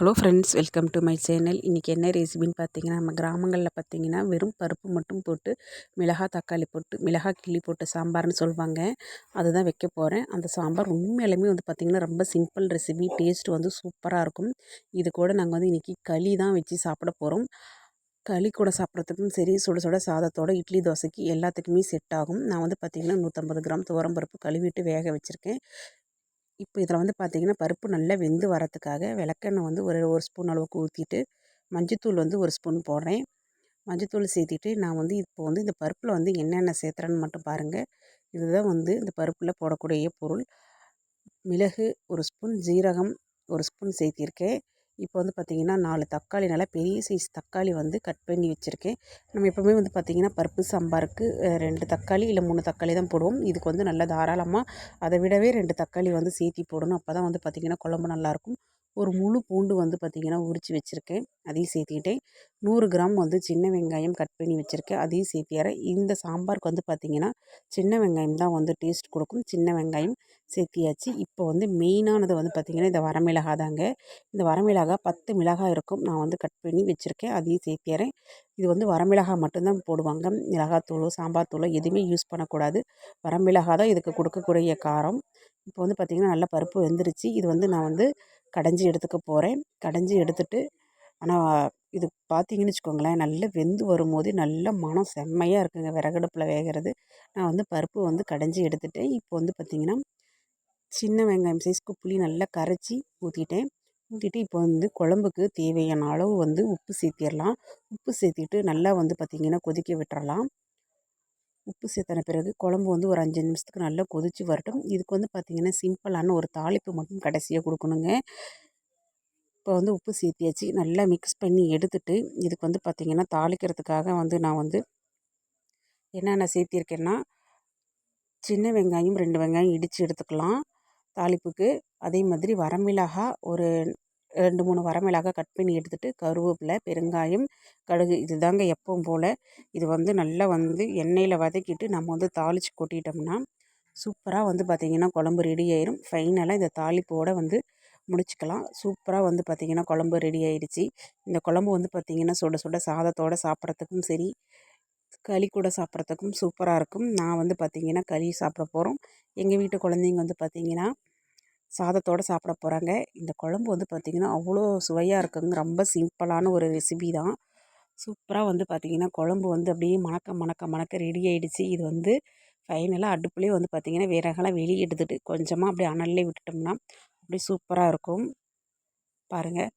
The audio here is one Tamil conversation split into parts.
Hello friends welcome to my channel இன்றைக்கி என்ன ரெசிபின்னு பார்த்தீங்கன்னா நம்ம கிராமங்களில் பார்த்தீங்கன்னா வெறும் பருப்பு மட்டும் போட்டு மிளகா தக்காளி போட்டு மிளகா கிள்ளி போட்டு சாம்பார்னு சொல்லுவாங்க அதுதான் வைக்க போகிறேன் அந்த சாம்பார் உண்மையிலுமே வந்து பார்த்திங்கன்னா ரொம்ப சிம்பிள் ரெசிபி டேஸ்ட் வந்து சூப்பராக இருக்கும். இது கூட நாங்கள் வந்து இன்றைக்கி களி தான் வச்சு சாப்பிட போகிறோம் களி கூட சாப்பிட்றதுக்கும் சரி சுட சுட சாதத்தோட இட்லி தோசைக்கு எல்லாத்துக்குமே செட் ஆகும். நான் வந்து பார்த்திங்கன்னா நூற்றம்பது கிராம் துவரம் பருப்பு கழுவிட்டு வேக வச்சுருக்கேன். இப்போ இதில் வந்து பார்த்திங்கன்னா பருப்பு நல்லா வெந்து வரத்துக்காக விளக்கெண்ணெய் வந்து ஒரு ஒரு ஸ்பூன் அளவுக்கு ஊற்றிட்டு மஞ்சத்தூள் வந்து ஒரு ஸ்பூன் போடுறேன். மஞ்சத்தூள் சேர்த்திட்டு நான் வந்து இப்போ வந்து இந்த பருப்பில் வந்து என்னென்ன சேர்த்துறேன்னு மட்டும் பாருங்கள் இதுதான் வந்து இந்த பருப்பில் போடக்கூடிய பொருள். மிளகு ஒரு ஸ்பூன் ஜீரகம் ஒரு ஸ்பூன் சேர்த்திருக்கேன். இப்போ வந்து பார்த்திங்கன்னா நாலு தக்காளி நல்லா பெரிய சைஸ் தக்காளி வந்து கட் பண்ணி வச்சுருக்கேன். நம்ம எப்போவுமே வந்து பார்த்திங்கன்னா பருப்பு சாம்பாருக்கு ரெண்டு தக்காளி இல்லை மூணு தக்காளி தான் போடுவோம். இதுக்கு வந்து நல்லா தாராளமாக அதை விடவே ரெண்டு தக்காளி வந்து சேர்த்தி போடணும். அப்போ தான் வந்து பார்த்திங்கன்னா குழம்பு நல்லாயிருக்கும் ஒரு முழு பூண்டு வந்து பார்த்திங்கன்னா உரித்து வச்சுருக்கேன். அதையும் சேர்த்திக்கிட்டேன். நூறு கிராம் வந்து சின்ன வெங்காயம் கட் பண்ணி வச்சுருக்கேன். அதையும் சேர்த்தியாரேன் இந்த சாம்பாருக்கு வந்து பார்த்திங்கன்னா சின்ன வெங்காயம் தான் வந்து டேஸ்ட் கொடுக்கும். சின்ன வெங்காயம் சேர்த்தியாச்சு. இப்போ வந்து மெயினானது வந்து பார்த்திங்கன்னா இந்த வரமிளகா தாங்க. இந்த வரமிளகா பத்து மிளகாய் இருக்கும். நான் வந்து கட் பண்ணி வச்சுருக்கேன். அதையும் சேர்த்தியாரேன் இது வந்து வரமிளகா மட்டும்தான் போடுவாங்க. மிளகாத்தூளோ சாம்பார் தூளோ எதுவுமே யூஸ் பண்ணக்கூடாது. வரமிளகா தான் இதுக்கு கொடுக்கக்கூடிய காரம். இப்போ வந்து பார்த்திங்கன்னா நல்லா பருப்பு வெந்துருச்சு. இது வந்து நான் வந்து கடைஞ்சி எடுத்துக்க போகிறேன் கடைஞ்சி எடுத்துட்டு ஆனால் இது பார்த்தீங்கன்னு வச்சுக்கோங்களேன் நல்லா வெந்து வரும்போது நல்ல மனம் செம்மையாக இருக்குங்க. விறகடுப்பில் வேகிறது. நான் வந்து பருப்பு வந்து கடைஞ்சி எடுத்துட்டேன். இப்போ வந்து பார்த்திங்கன்னா சின்ன வெங்காயம் சைஸ்க்கு புளி நல்லா கரைச்சி ஊற்றிட்டேன் ஊற்றிட்டு இப்போ வந்து குழம்புக்கு தேவையான அளவு வந்து உப்பு சேர்த்திடலாம். உப்பு சேர்த்திட்டு நல்லா வந்து பார்த்திங்கன்னா கொதிக்க விட்டுறலாம். உப்பு சேர்த்தன பிறகு குழம்பு வந்து ஒரு அஞ்சு நிமிஷத்துக்கு நல்லா கொதித்து வரட்டும். இதுக்கு வந்து பார்த்திங்கன்னா சிம்பிளான ஒரு தாளிப்பு மட்டும் கடைசியாக கொடுக்கணுங்க. இப்போ வந்து உப்பு சேர்த்தியாச்சு. நல்லா மிக்ஸ் பண்ணி எடுத்துட்டு இதுக்கு வந்து பார்த்திங்கன்னா தாளிக்கிறதுக்காக வந்து நான் வந்து என்னென்ன சேர்த்திருக்கேன்னா சின்ன வெங்காயம் ரெண்டு வெங்காயம் இடித்து எடுத்துக்கலாம். தாளிப்புக்கு அதே மாதிரி வரமிளகா ஒரு ரெண்டு மூணு வரமிளகா கட் பண்ணி எடுத்துகிட்டு கருவேப்பிலை பெருங்காயம் கடுகு இது தாங்க எப்பவும் போல். இது வந்து நல்லா வந்து எண்ணெயில் வதக்கிட்டு நம்ம வந்து தாளித்து கொட்டிட்டோம்னா சூப்பராக வந்து பார்த்திங்கன்னா குழம்பு ரெடி ஆயிரும். ஃபைனலாக இந்த தாளிப்போடு வந்து முடிச்சுக்கலாம். சூப்பராக வந்து பார்த்திங்கன்னா குழம்பு ரெடி ஆயிடுச்சு. இந்த குழம்பு வந்து பார்த்திங்கன்னா சுட சுட சாதத்தோடு சாப்பிட்றதுக்கும் சரி களி கூட சாப்பிட்றதுக்கும் சூப்பராக இருக்கும். நான் வந்து பார்த்திங்கன்னா களி சாப்பிட போகிறோம் எங்கள் வீட்டு குழந்தைங்க வந்து பார்த்திங்கன்னா சாதத்தோடு சாப்பிட போகிறாங்க இந்த குழம்பு வந்து பார்த்திங்கன்னா அவ்வளோ சுவையாக இருக்குங்க. ரொம்ப சிம்பிளான ஒரு ரெசிபி தான். சூப்பராக வந்து பார்த்திங்கன்னா குழம்பு வந்து அப்படியே மணக்க மணக்க மணக்க ரெடி ஆகிடுச்சு இது வந்து ஃபைனலாக அடுப்புலேயே வந்து பார்த்திங்கன்னா விறகெல்லாம் வெளியே எடுத்துகிட்டு கொஞ்சமாக அப்படியே அனல்லே விட்டுட்டோம்னா அப்படியே சூப்பராக இருக்கும். பாருங்கள்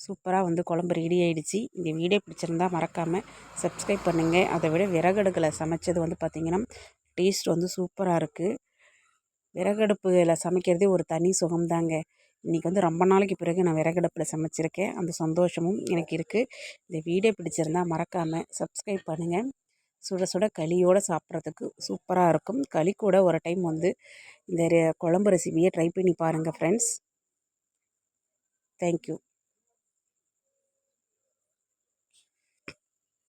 சூப்பராக வந்து குழம்பு ரெடி ஆகிடுச்சு இந்த வீடியோ பிடிச்சிருந்தா மறக்காமல் சப்ஸ்கிரைப் பண்ணுங்கள் அதை விட விறகடுக்கில் சமைச்சது வந்து பார்த்திங்கன்னா டேஸ்ட் வந்து சூப்பராக இருக்குது விறகடுப்பில் சமைக்கிறதே ஒரு தனி சுகம்தாங்க. இன்றைக்கி வந்து ரொம்ப நாளைக்கு பிறகு நான் விறகடுப்பில் சமைச்சிருக்கேன். அந்த சந்தோஷமும் எனக்கு இருக்குது இந்த வீடியோ பிடிச்சிருந்தா மறக்காமல் சப்ஸ்கிரைப் பண்ணுங்கள் சுட சுட களியோடு சாப்பிட்றதுக்கு சூப்பராக இருக்கும். களி கூட ஒரு டைம் வந்து இந்த குழம்பு ரெசிபியை ட்ரை பண்ணி பாருங்கள் ஃப்ரெண்ட்ஸ் தேங்க்யூ